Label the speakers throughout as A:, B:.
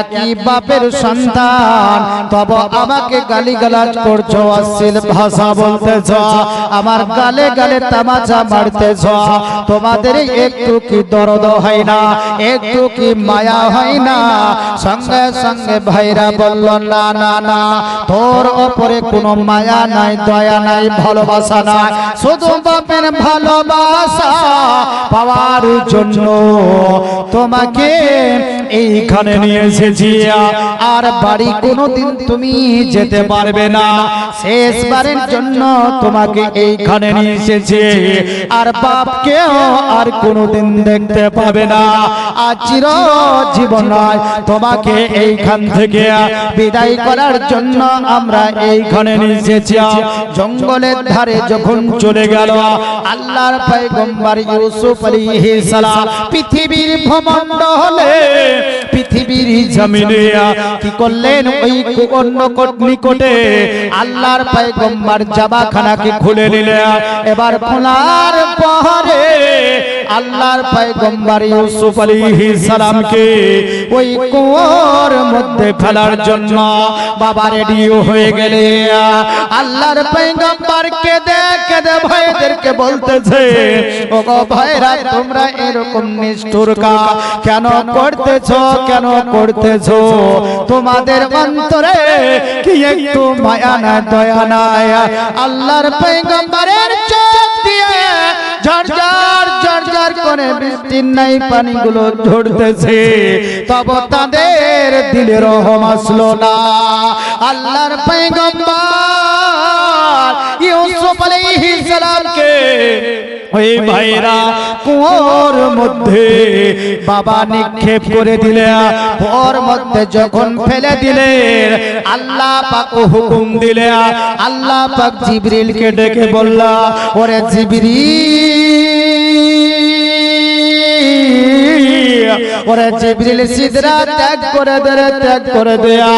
A: একই বাপের সন্তান। তব আমাকে গালিগালাজ করছ অশ্লীল ভাষা বলতেছ। আমার গালে গালে তামাচা মারতেছ। তোমাদের একটু কি দরদ হয় না? একটু কি মায়া হয় না? সঙ্গে সঙ্গে ভাইরা বলল না না না তোর ওপরে কোনো মায়া নাই দয়া নাই ভালোবাসা নাই। শুধু বাপের ভালোবাসা পাওয়ার জন্য তোমাকে এইখানে নিয়ে এসেছি আর বাড়ি কোনোদিন তুমি যেতে পারবে না। শেষবারের জন্য তোমাকে এইখানে নিয়ে এসেছি। আর বাপকেও আর কোনোদিন দেখতে পাবে না। আর চির জীবন নয়, তোমাকে এইখান থেকে বিদায় করার জন্য আমরা এইখানে নিয়ে এসেছি জঙ্গলের ধারে যখন চলে গেল, আল্লাহর পয়গম্বর ইউসুফ আলাইহিস সালাম, পৃথিবীর ভূমণ্ডলে পৃথিবীর জমিনে কি করলেন? ওই অন্য নিকটে আল্লাহর পয়গম্বর জাবাখানাকে খুলে নিলেন। এবার খোলার পরে আল্লাহর পয়গম্বর ইউসুফ আলাইহিস সালামকে ওই কুয়োর মধ্যে ফেলার জন্য বাবা রেডিও হয়ে গেলে। আল্লাহর পয়গম্বরকে দেখে দে ভাইদেরকে বলতেছে ও গো ভাইরা, তোমরা এরকম নিষ্ঠুর কা? কেন করতেছো? কেন করতেছো? তোমাদের অন্তরে কি একটু মায়া না দয়া নাই? আল্লাহর পয়গম্বরের চোখ দিয়ে ঝরঝর করে বৃষ্টির নাই, পানিগুলো ঝরতেছে। তব তাদের দিলে রহম আসলো না। আল্লাহর পয়গম্বর ইউসুফ আলাইহিস সালামকে, ওই ভাইরা, কুয়োর মধ্যে বাবা নিক্ষেপ করে দিলে ওর মধ্যে যখন ফেলে দিলে, আল্লাহ পাক হুকুম দিলে, আল্লাহ পাক জিবরিলকে ডেকে বলল, ওরে জিবরিল ওরে জিবরিল সিদরা ত্যাগ করে দে ত্যাগ করে দেয়া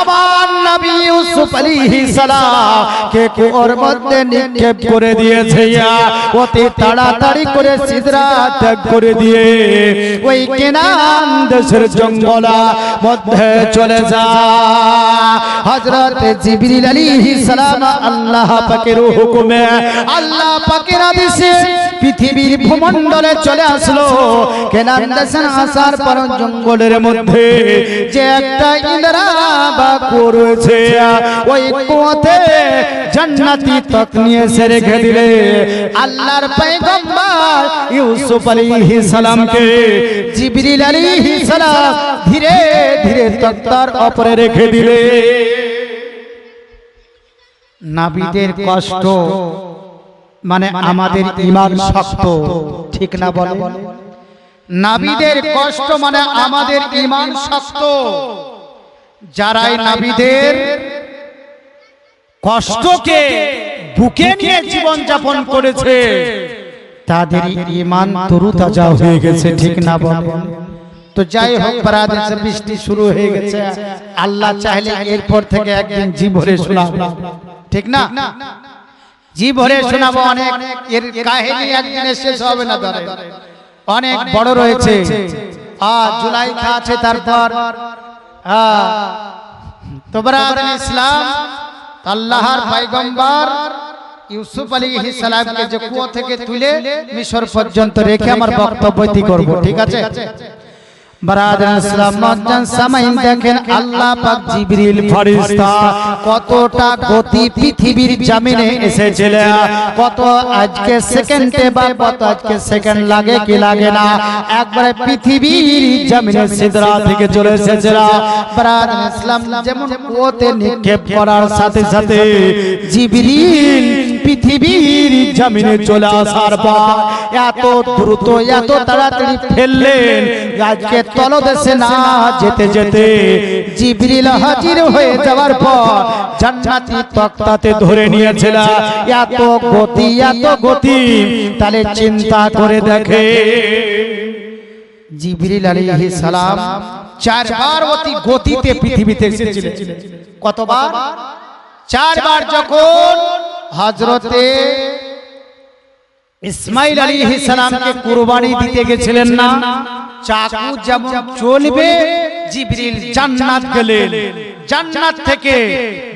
A: আমার নবী ইউসুফ আলাইহিস সালাম কে কুয়োর মধ্যে নিক্ষেপ করে দিয়েছে অতি তাড়াতাড়ি করে সিদরা ত্যাগ করে দিয়ে ওই কেনান দেশের জঙ্গলা মধ্যে চলে যা। হযরত জিবরিল আলাইহিস সালাম আল্লাহ পাকের হুকুমে আল্লাহ পাকের আদেশে পৃথিবীর ভূমণ্ডলে চলে আসলো। কেনান দেশের আসার পর জঙ্গলের মধ্যে যে একটা ইন্দ্রা বা রয়েছে, ওই কুয়োতে জান্নাতি তক নিয়ে এসে রেখে দিলে আল্লাহর পয়গম্বর ইউসুফ আলাইহিস সালামকে, জিবরিল আলাইহিস সালাম ধীরে ধীরে তক্তার উপরে রেখে দিলে। নাবিদের কষ্ট মানে আমাদের ইমান শক্ত, ঠিক না বলে? নাবিদের কষ্ট মানে আমাদের ইমান শক্ত। যারাই নাবিদের কষ্টকে বুকে নিয়ে জীবন যাপন করেছে তাদের ইমান তরু তাজা হয়ে গেছে ঠিক না বলে? তো যাই হোক বারাদেশে বৃষ্টি শুরু হয়ে গেছে। আল্লাহ চাইলে এরপর থেকে একদিন জি ভরে শোনাবো। ঠিক না? জি ভরে শোনাবো অনেক এর কাহিনী একদিনে শেষ হবে না ধরে। অনেক বড় রয়েছে। আর জুলাই খা আছে তারপর। তোমরা ইসলাম আল্লাহর পাইগম্বর ইউসুফ আলী সালামকে যে কুয়া থেকে তুলে মিশর পর্যন্ত রেখে আমার বক্তব্য করব ঠিক আছে? সামাইন দেখেন আল্লাহ পাক জিবরিল ফেরেশতা কতটা গতি পৃথিবীর জমিনে এসেছিল কত আজকে সেকেন্ডে বা কত আজকে সেকেন্ড লাগে কি লাগে না? একবারে পৃথিবীর জমিনে সিদরা থেকে চলে এসেছিল। বারাদার ইসলাম যেমন ওতে নিক্ষেপ করার সাথে সাথে জিবরিল পৃথিবীর জমিনে চলে আসার পর এত দ্রুত এত তাড়াতাড়ি ফেললেন। আজকে তলদেশে না যেতে যেতে জিবরিল হাজির হয়ে যাওয়ার পর জান্নাতি তক্তাতে ধরে নিয়েছিল। এত গতি এত গতি। তাহলে চিন্তা করে দেখে। জিবরিল আলাইহিস সালাম চারবার অতি গতিতে পৃথিবীতে এসেছিলেন। কতবার? চারবার যখন হজরতে ইসমাইল আলী সালামকে কুরবানি দিতে গেছিলেন না। চাকু যেমন চলবে, জিবরিল জান্নাত গেলেন। জান্নাত থেকে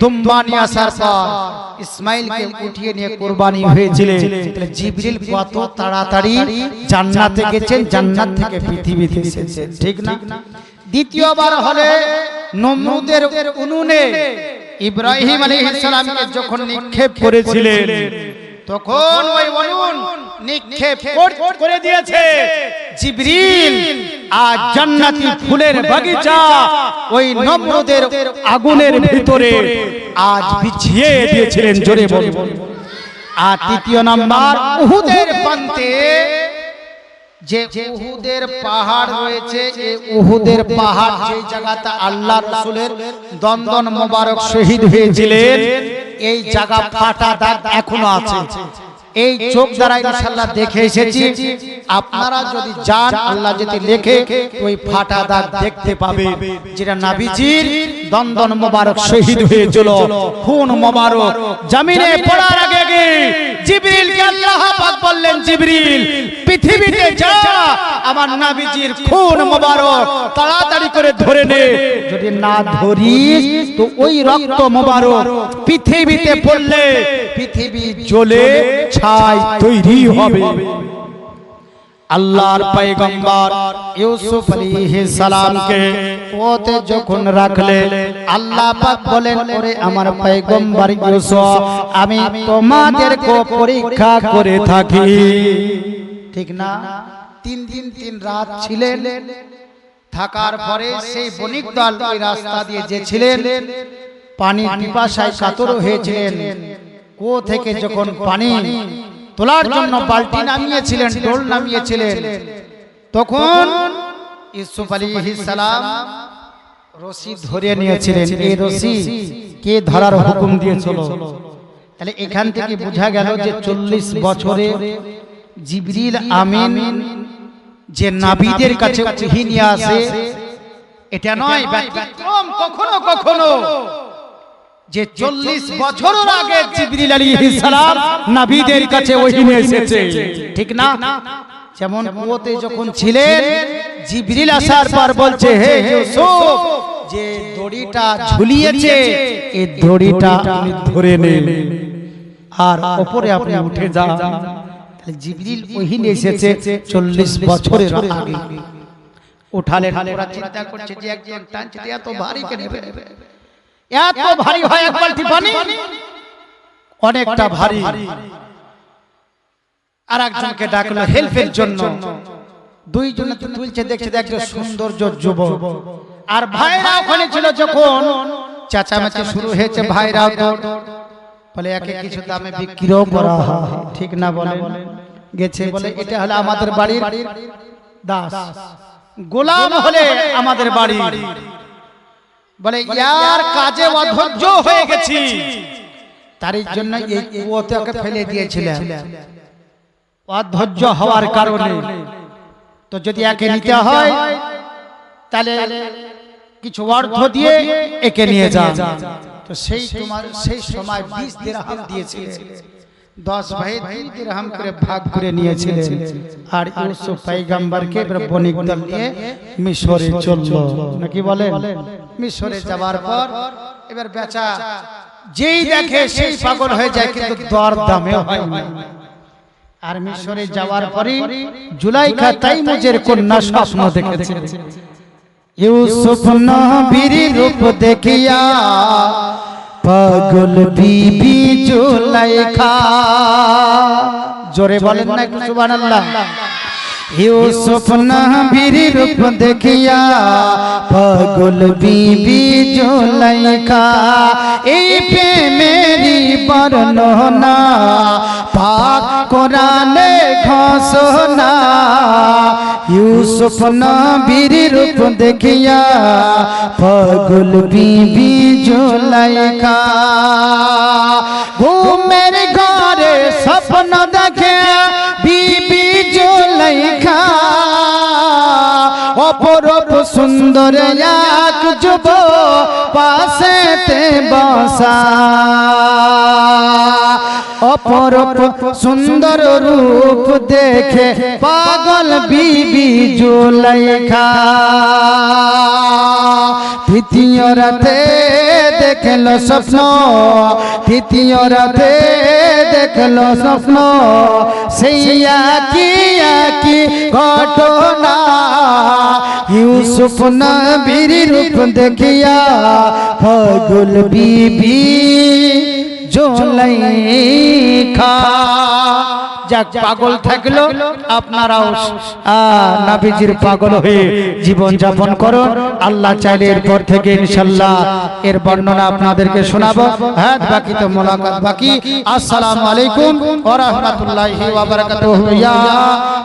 A: দুম্বা নিয়ে আসার পর ইসমাইলকে উঠিয়ে নিয়ে কোরবানি হয়েছিলেন তাহলে জিবরিল কত তাড়াতাড়ি জান্নাতে গেছেন, জান্নাত থেকে পৃথিবীতে এসেছেন, ঠিক না? দ্বিতীয়বার হলে নমরুদের উনুনে ইব্রাহিম আলাইহিস সালামকে যখন নিক্ষেপ করেছিলেন তখন ওই অনুন নিক্ষেপ করে দিয়েছে। জিবরিল আজ জান্নাতি ফুলের বাগিচা ওই নমরুদের আগুনের ভিতরে আজ বিছিয়ে দিয়েছিলেন জোরে বলুন। আর তৃতীয় নাম্বার উহুদের প্রান্তে যে উহুদের পাহাড় রয়েছে এই উহুদের পাহাড় যে জায়গাতে আল্লাহ রসুলের দন্দন মোবারক শহীদ হয়েছিলেন এই জায়গা ফাটা দাগ এখনও আছে। এই চোখ দ্বারা ইনশাআল্লাহ দেখে এসেছি আপনারা যদি যান আল্লাহ যদি লেখে ওই ফাটা দাগ দেখতে পাবে। যেটা নাবিজির দন্দন মোবারক শহীদ হয়েছিল। খুন মোবারক জমিনে পড়ার আগে আগে জিবরিলকে আল্লাহ পাক বললেন জিবরিল পৃথিবীতে যা আমার নাবিজির খুন মোবারক তাড়াতাড়ি করে ধরে নে। যদি না ধরিস তো ওই রক্ত মোবারক পৃথিবীতে পড়লে পৃথিবী জ্বলে ছাই তৈরি হবে। আল্লাহর পয়গম্বর ইউসুফ আলাইহিস সালামকে ওতে যখন রাখলে আল্লাহ পাক বলেন ওরে আমার পয়গম্বর ইউসুফ আমি তোমাদেরকে পরীক্ষা করে থাকি। ঠিক না? তিন দিন তিন রাত ছিলেন। থাকার পরে সেই বণিক দল এই রাস্তা দিয়ে যে ছিলেন পানি পিপাসায় কাতর হয়েছিলেন। কো থেকে যখন পানি তোলার জন্য বালতি নামিয়েছিলেন ডোল নামিয়েছিলেন। তখন ইউসুফ আলাইহিস সালাম রশি ধরে নিয়েছিলেন। এই রশি কে ধরার হুকুম দিয়েছিল তাহলে এখান থেকে বোঝা গেল যে চল্লিশ বছরে জিবরিল আমিন যে নাবিদের কাছে ওহী নিয়ে আসে এটা নয় ব্যতিক্রম কখনো কখনো। যে চল্লিশ বছরের আগে জিবরিল আলাইহিস সালাম নবীদের কাছে ওহী নিয়ে এসেছে। ঠিক না? যেমন কুয়োতে যখন ছিলেন জিবরিল আসার পর বলছে হে ইউসুফ যে দড়িটা ঝুলিয়েছে এই দড়িটা আপনি ধরে নিন আর উপরে আপনি উঠে যান। জিবরিল ওহী নিয়ে এসেছে চল্লিশ বছরের আগে। উঠালেন ওরা চিন্তা করছে যে একজন টানছে এত ভারী কেন এত ভারী হয় এক বালতি পানি? অনেকটা ভারী। আর একজনকে ডাকলো হেল্পের জন্য। দুইজনে তো তুলছে দেখছে একজন সৌন্দর্য যুবক। আর ভাইরা ওখানে ছিল যখন চেঁচামেচি শুরু হয়েছে ভাইরা বলে একে কিছু দামে বিক্রিও করা হয়। ঠিক না বলে গেছে বলে এটা হলো আমাদের বাড়ির দাস। গোলাম হলে আমাদের বাড়ি। বলে ইয়ার কাজে অধৈর্য হয়ে গেছি। তার জন্য এই কুয়োতে ওকে ফেলে দিয়েছিলেন। অধৈর্য হওয়ার কারণে। তো যদি একে নিতে হয় তাহলে কিছু অর্থ দিয়ে একে নিয়ে যান। তো সেই তোমার সেই সময় বিশ দিরহাম দিয়েছিলেন দশ ভাই দুই দিরহাম করে ভাগ করে নিয়েছিলেন আর ইউসুফ পয়গম্বরকে এবার বণিক দল নিয়ে মিশরে চলল। নাকি বলেন? মিশরে যাবার পর এবার বেচা যেই দেখে সেই পাগল হয়ে যায় কিন্তু দর দামে হয় না। আর মিশরে যাওয়ার পরে জুলাইখা তাইমুজের কন্যা স্বপ্ন দেখেছে। ইউসুফ নবীর রূপ দেখিয়া পাগল বিবি জুলাইখা। জোরে বলেন না একটু, সুবহানাল্লাহ। ইউসুফ নবীর রূপ দেখিয়া পাগল বিবি জুলাইখা। এই প্রেমেরই বর্ণনা পাক কোরআনে ঘোষণা। ইউসুফ নবীর রূপ দেখিয়া পাগল বিবি জুলাইখা। ঘুমের ঘরে স্বপ্ন দেখে বিবি জুলাইখা। অপরূপ সুন্দর এক যুব পাশেতে বসা। অপরূপ সুন্দর রূপ দেখে পাগল বিবি জুলাইখা। তৃতীয় রাতে দেখল স্বপ্ন তৃতীয় রাতে দেখল স্বপ্ন। সেই কি কি ঘটনা, ইউসুফ নবীর রূপ দেখিয়া ফগুল বিবি জোলাইখা। যাক পাগল থাকল আপনারাও নাবিজির পাগল হয়ে জীবন যাপন করো আল্লাহ চাইলে এরপর থেকে ইনশাল্লাহ এর বর্ণনা আপনাদেরকে শোনাবো। হ্যাঁ বাকি তো মোলাকাত বাকি। আসসালামু আলাইকুম ওয়া রাহমাতুল্লাহি ওয়া বারাকাতুহু। ইয়া